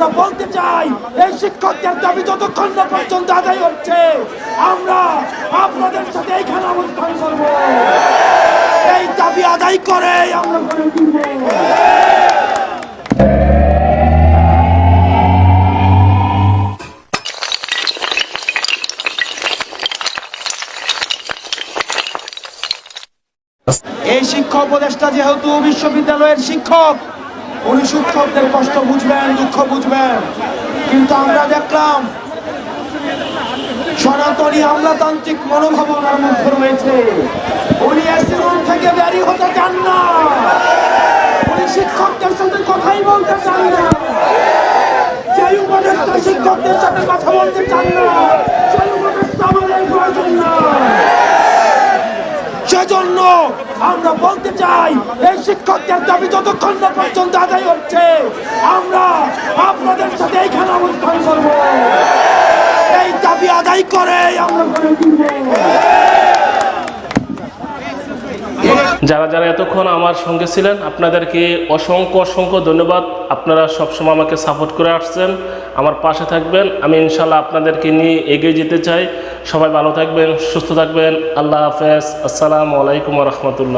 বলতে চাই, এই শিক্ষকদের দাবি যতক্ষণ না পর্যন্ত আদায় হচ্ছে, আমরা আপনাদের সাথে এইখানে অবস্থান করব। এই দাবি আদায় করে আমরা এই শিক্ষক উপদেষ্টা যেহেতু বিশ্ববিদ্যালয়ের শিক্ষক উনি শিক্ষকদের কষ্ট বুঝবেন, দুঃখ বুঝবেন। কিন্তু আমরা দেখলাম, সনাতনী আমলাতান্ত্রিক মনোভাব ওনার মধ্যে রয়েছে। উনি এসি রুম থেকে বেরিয়ে হতে চান না। উনি শিক্ষকদের সাথে কথাই বলতে চান না। সেই উপদেষ্টা শিক্ষকদের সাথে কথা বলতে চান না, সেই উপদেষ্টা আমাদের না সেজন্য আমরা বলতে চাই, এই শিক্ষকদের দাবি যতক্ষণ না পর্যন্ত আদায় হচ্ছে, আমরা আপনাদের সাথে এইখানে অবস্থান করব। এই দাবি আদায় করে আমরা করে যারা যারা এতক্ষণ আমার সঙ্গে ছিলেন, আপনাদেরকে অসংখ্য অসংখ্য ধন্যবাদ। আপনারা সবসময় আমাকে সাপোর্ট করে আসছেন। আমার পাশে থাকবেন। আমি ইনশাল্লাহ আপনাদেরকে নিয়ে এগিয়ে যেতে চাই। সবাই ভালো থাকবেন, সুস্থ থাকবেন। আল্লাহ হাফেজ। আসসালামু আলাইকুম রহমতুল্লাহ।